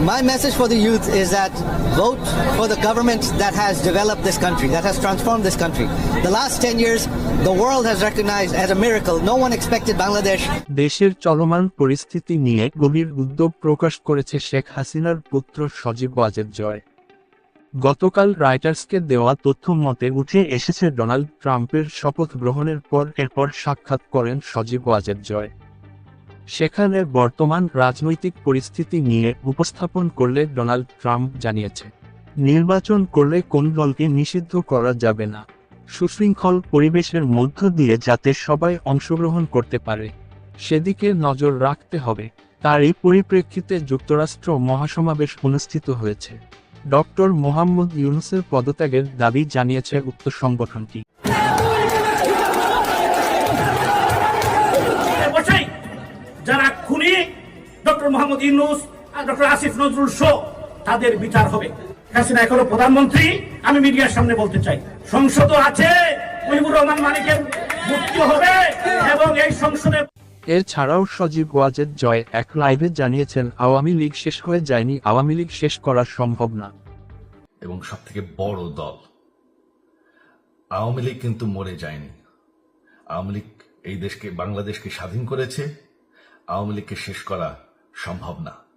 My message for the youth is that vote for the government that has developed this country, that has transformed this country. The last 10 years, the world has recognized as a miracle. No one expected Bangladesh দেশের চলমান পরিস্থিতি নিয়ে গভীর উদ্যোগ প্রকাশ করেছে শেখ হাসিনার পুত্র সজীব ওয়াজেদ জয় গতকাল রাইটার্সকে দেওয়া তথ্য মতে উঠে এসেছে ডোনাল্ড ট্রাম্পের শপথ গ্রহণের পর এরপর সাক্ষাৎ করেন সজীব ওয়াজেদ জয় সেখানে বর্তমান রাজনৈতিক পরিস্থিতি নিয়ে উপস্থাপন করলে ডোনাল্ড ট্রাম্প জানিয়েছে, নির্বাচন করলে কোন দলকে নিষিদ্ধ করা যাবে না। সুশৃঙ্খল পরিবেশের মধ্য দিয়ে যাতে সবাই অংশগ্রহণ করতে পারে। সেদিকে নজর রাখতে হবে। তারই পরিপ্রেক্ষিতে যুক্তরাষ্ট্র মহাসমাবেশ অনুষ্ঠিত হয়েছে। ডক্টর মোহাম্মদ ইউনুসের পদত্যাগের দাবি জানিয়েছে উক্ত সংগঠনটি। যারা খুনি ডক্টর মোহাম্মদ ইউনুস আর ডক্টর আসিফ নজরুল শো তাদের বিচার হবে। হাসিনা এখনও প্রধানমন্ত্রী আমি মিডিয়ার সামনে বলতে চাই। সংসদও আছে মুজিবুর রহমান মালিকের মুক্তি হবে এবং এই সংসদে এছাড়াও সজীব ওয়াজেদ জয় এক লাইভে জানিয়েছেন আওয়ামী লীগ শেষ হয়ে যায়নি আওয়ামী লীগ শেষ করা সম্ভব না। এবং সব থেকে বড় দল আওয়ামী লীগ কিন্তু মরে যায়নি। আওয়ামী লীগ এই দেশকে বাংলাদেশকে স্বাধীন করেছে। আওয়ামী লীগকে শেষ করা সম্ভব না।